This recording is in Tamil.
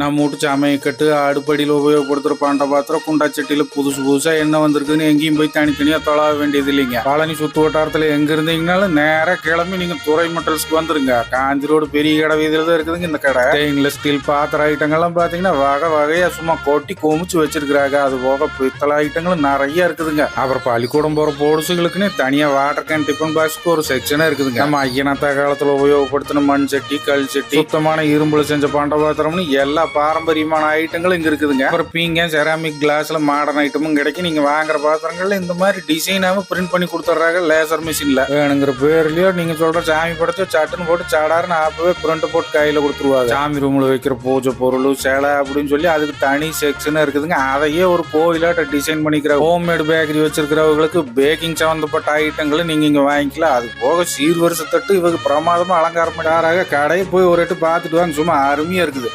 நம்ம வீட்டு சமையக்கட்டு அடுப்படியில் உபயோகப்படுத்துகிற பாண்ட பாத்திரம் குண்டா சட்டியில் புதுசு புதுசாக என்ன வந்திருக்குன்னு எங்கேயும் போய் தனித்தனியாக தொழாவ வேண்டியது இல்லைங்க. பழனி சுத்து வட்டாரத்தில் எங்கே இருந்தீங்கனாலும் நேராக கிளம்பி நீங்கள் துறை மெட்டல்ஸ்க்கு வந்துருங்க. காஞ்சி ரோடு பெரிய கடை வீதியில் தான் இருக்குதுங்க இந்த கடை. ஸ்டெயின்லெஸ் ஸ்டீல் பாத்திர ஐட்டங்கள்லாம் பார்த்தீங்கன்னா வகை வகையாக சும்மா கொட்டி குமிச்சு வச்சிருக்கிறாங்க. அது போக பித்தளை ஐட்டங்களும் நிறைய இருக்குதுங்க. அப்புறம் பள்ளிக்கூடம் போற போடுசுகளுக்குன்னு தனியா வாட்டர் கேன் டிஃபன் பாக்ஸ்க்கு ஒரு செக்ஷனே இருக்குதுங்க. நம்ம ஐயனாத்தா காலத்துல உபயோகப்படுத்தின மண் சட்டி கல் சட்டி சுத்தமான இரும்புல செஞ்ச பாண்ட பாத்திரம்னு எல்லா பாரம்பரியமான ஐட்டங்களும் இங்கே இருக்குதுங்க. அப்புறம் பீங்க செராமிக் கிளாஸில் மாடர்ன் ஐட்டமும் கிடைக்கும். நீங்கள் வாங்குற பாத்திரங்கள் இந்த மாதிரி டிசைனாம பிரிண்ட் பண்ணி கொடுத்துட்றாங்க லேசர் மிஷினில் வேணுங்கிற பேர்லையோ நீங்கள் சொல்கிற சாமி படத்தை சட்டுன்னு போட்டு சாடாருன்னு ஆப்பவே பிரிண்ட் போட்டு கையில் கொடுத்துருவாங்க. சாமி ரூமில் வைக்கிற பூஜை பொருள் சேலை அப்படின்னு சொல்லி அதுக்கு தனி செக்ஷன் இருக்குதுங்க. அதையே ஒரு கோயிலாட்ட டிசைன் பண்ணிக்கிற ஹோம்மேட் பேக்கரி வச்சிருக்கிறவங்களுக்கு பேக்கிங் சம்மந்தப்பட்ட ஐட்டங்களை நீங்க இங்க வாங்கிக்கலாம். அது போக சீர்வரிசை தட்டு இவங்க பிரமாதமா அலங்காரம் பண்ணாராக கடையை போய் ஒரு எட்டு பார்த்துட்டு வாங்க. சும்மா அருமையா இருக்குது.